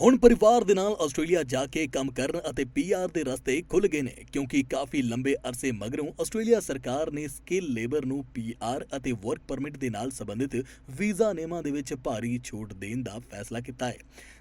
ਹੁਣ ਪਰਿਵਾਰ ਦੇ ਨਾਲ ਆਸਟ੍ਰੇਲੀਆ ਜਾ ਕੇ ਕੰਮ ਕਰਨ ਅਤੇ ਪੀਆਰ ਦੇ ਰਸਤੇ ਖੁੱਲ ਗਏ ਨੇ, ਕਿਉਂਕਿ ਕਾਫੀ ਲੰਬੇ ਅਰਸੇ ਮਗਰੋਂ ਆਸਟ੍ਰੇਲੀਆ ਸਰਕਾਰ ਨੇ ਸਕਿੱਲ ਲੇਬਰ ਨੂੰ ਪੀਆਰ ਅਤੇ ਵਰਕ ਪਰਮਿਟ ਦੇ ਨਾਲ ਸੰਬੰਧਿਤ ਵੀਜ਼ਾ ਨਿਯਮਾਂ ਦੇ ਵਿੱਚ ਭਾਰੀ ਛੋਟ ਦੇਣ ਦਾ ਫੈਸਲਾ ਕੀਤਾ ਹੈ।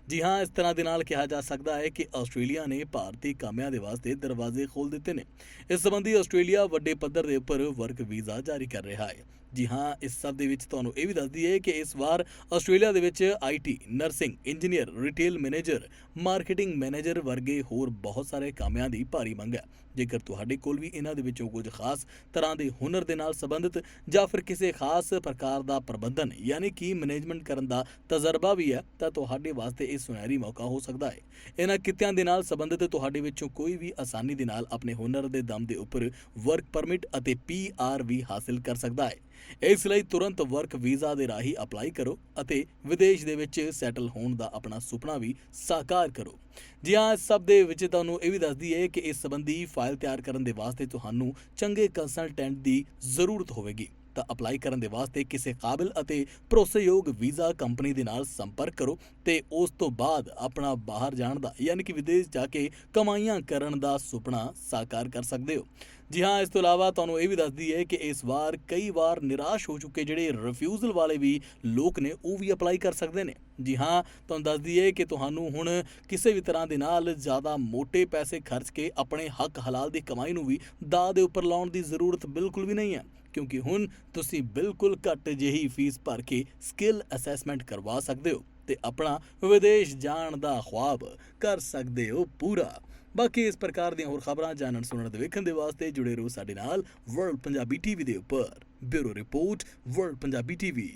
ਜੀ ਹਾਂ, ਇਸ ਤਰ੍ਹਾਂ ਦੇ ਨਾਲ ਕਿਹਾ ਜਾ ਸਕਦਾ ਹੈ ਕਿ ਆਸਟ੍ਰੇਲੀਆ ਨੇ ਭਾਰਤੀ ਕਾਮਿਆਂ ਦੇ ਵਾਸਤੇ ਦਰਵਾਜ਼ੇ ਖੋਲ੍ਹ ਦਿੱਤੇ ਨੇ। ਇਸ ਸੰਬੰਧੀ ਆਸਟ੍ਰੇਲੀਆ ਵੱਡੇ ਪੱਧਰ ਦੇ ਉੱਪਰ ਵਰਕ ਵੀਜ਼ਾ ਜਾਰੀ ਕਰ ਰਿਹਾ ਹੈ। ਜੀ ਹਾਂ, ਇਸ ਸਭ ਦੇ ਵਿੱਚ ਤੁਹਾਨੂੰ ਇਹ ਵੀ ਦੱਸ ਦਈਏ ਕਿ ਇਸ ਵਾਰ ਆਸਟ੍ਰੇਲੀਆ ਦੇ ਵਿੱਚ IT nursing, engineer, retail manager, marketing manager ਵਰਗੇ ਹੋਰ ਬਹੁਤ ਸਾਰੇ ਕਾਮਿਆਂ ਦੀ ਭਾਰੀ ਮੰਗ ਹੈ। ਜੇਕਰ ਤੁਹਾਡੇ ਕੋਲ ਵੀ ਇਹਨਾਂ ਦੇ ਵਿੱਚੋਂ ਕੁਝ ਖਾਸ ਤਰ੍ਹਾਂ ਦੇ ਹੁਨਰ ਦੇ ਨਾਲ ਸੰਬੰਧਿਤ ਜਾਂ ਫਿਰ ਕਿਸੇ ਖਾਸ ਪ੍ਰਕਾਰ ਦਾ ਪ੍ਰਬੰਧਨ, ਯਾਨੀ ਕਿ ਮੈਨੇਜਮੈਂਟ ਕਰਨ ਦਾ ਤਜਰਬਾ ਵੀ ਹੈ, ਤਾਂ ਤੁਹਾਡੇ ਵਾਸਤੇ ਸੁਨਹਿਰੀ ਮੌਕਾ ਹੋ ਸਕਦਾ ਹੈ। ਇਹਨਾਂ ਕਿੱਤਿਆਂ ਦੇ ਨਾਲ ਸੰਬੰਧਿਤ ਤੁਹਾਡੇ ਵਿੱਚੋਂ ਕੋਈ ਵੀ ਆਸਾਨੀ ਦੇ ਨਾਲ ਆਪਣੇ ਹੁਨਰ ਦੇ ਦਮ ਦੇ ਉੱਪਰ ਵਰਕ ਪਰਮਿਟ ਅਤੇ ਪੀਆਰ ਵੀ ਹਾਸਲ ਕਰ ਸਕਦਾ ਹੈ। ਇਸ ਲਈ ਤੁਰੰਤ ਵਰਕ ਵੀਜ਼ਾ ਦੇ ਰਾਹੀਂ ਅਪਲਾਈ ਕਰੋ ਅਤੇ ਵਿਦੇਸ਼ ਦੇ ਵਿੱਚ ਸੈਟਲ ਹੋਣ ਦਾ ਆਪਣਾ ਸੁਪਨਾ ਵੀ ਸਾਕਾਰ ਕਰੋ। ਜੀ ਹਾਂ, ਇਸ ਸਭ ਦੇ ਵਿੱਚ ਤੁਹਾਨੂੰ ਇਹ ਵੀ ਦੱਸ ਦਈਏ ਕਿ ਇਸ ਸੰਬੰਧੀ ਫਾਈਲ ਤਿਆਰ ਕਰਨ ਦੇ ਵਾਸਤੇ ਤੁਹਾਨੂੰ ਚੰਗੇ ਕੰਸਲਟੈਂਟ ਦੀ ਜ਼ਰੂਰਤ ਹੋਵੇਗੀ। ਤਾਂ ਅਪਲਾਈ ਕਰਨ ਦੇ ਵਾਸਤੇ ਕਿਸੇ ਕਾਬਿਲ ਅਤੇ ਭਰੋਸੇਯੋਗ ਵੀਜ਼ਾ ਕੰਪਨੀ ਦੇ ਨਾਲ ਸੰਪਰਕ ਕਰੋ ਤੇ ਉਸ ਤੋਂ ਬਾਅਦ ਆਪਣਾ ਬਾਹਰ ਜਾਣ ਦਾ, ਯਾਨੀ ਕਿ ਵਿਦੇਸ਼ ਜਾ ਕੇ ਕਮਾਈਆਂ ਕਰਨ ਦਾ ਸੁਪਨਾ ਸਾਕਾਰ ਕਰ ਸਕਦੇ ਹੋ। ਜੀ ਹਾਂ, ਇਸ ਤੋਂ ਇਲਾਵਾ ਤੁਹਾਨੂੰ ਇਹ ਵੀ ਦੱਸ ਦਈਏ ਕਿ ਇਸ ਵਾਰ ਕਈ ਵਾਰ ਨਿਰਾਸ਼ ਹੋ ਚੁੱਕੇ ਜਿਹੜੇ ਰਿਫਿਊਜ਼ਲ ਵਾਲੇ ਵੀ ਲੋਕ ਨੇ, ਉਹ ਵੀ ਅਪਲਾਈ ਕਰ ਸਕਦੇ ਨੇ। ਜੀ ਹਾਂ, ਤੁਹਾਨੂੰ ਦੱਸ ਦਈਏ ਕਿ ਤੁਹਾਨੂੰ ਹੁਣ ਕਿਸੇ ਵੀ ਤਰ੍ਹਾਂ ਦੇ ਨਾਲ ਜ਼ਿਆਦਾ ਮੋٹے ਪੈਸੇ ਖਰਚ ਕੇ ਆਪਣੇ ਹੱਕ ਹਲਾਲ ਦੀ ਕਮਾਈ ਨੂੰ ਵੀ ਦਾਅ ਦੇ ਉੱਪਰ ਲਾਉਣ ਦੀ ਜ਼ਰੂਰਤ ਬਿਲਕੁਲ ਵੀ ਨਹੀਂ ਹੈ। ਕਿਉਂਕਿ ਹੁਣ ਤੁਸੀਂ ਬਿਲਕੁਲ ਘੱਟ ਜਿਹੀ ਫੀਸ ਭਰ ਕੇ ਸਕਿੱਲ ਅਸੈਸਮੈਂਟ ਕਰਵਾ ਸਕਦੇ ਹੋ ਤੇ ਆਪਣਾ ਵਿਦੇਸ਼ ਜਾਣ ਦਾ ਖੁਆਬ ਕਰ ਸਕਦੇ ਹੋ ਪੂਰਾ। ਬਾਕੀ ਇਸ ਪ੍ਰਕਾਰ ਦੀਆਂ ਹੋਰ ਖਬਰਾਂ ਜਾਣਨ ਸੁਣਨ ਤੇ ਵੇਖਣ ਦੇ ਵਾਸਤੇ ਜੁੜੇ ਰਹੋ ਸਾਡੇ ਨਾਲ ਵਰਲਡ ਪੰਜਾਬੀ ਟੀਵੀ ਦੇ ਉੱਪਰ। Bureau report World Punjabi TV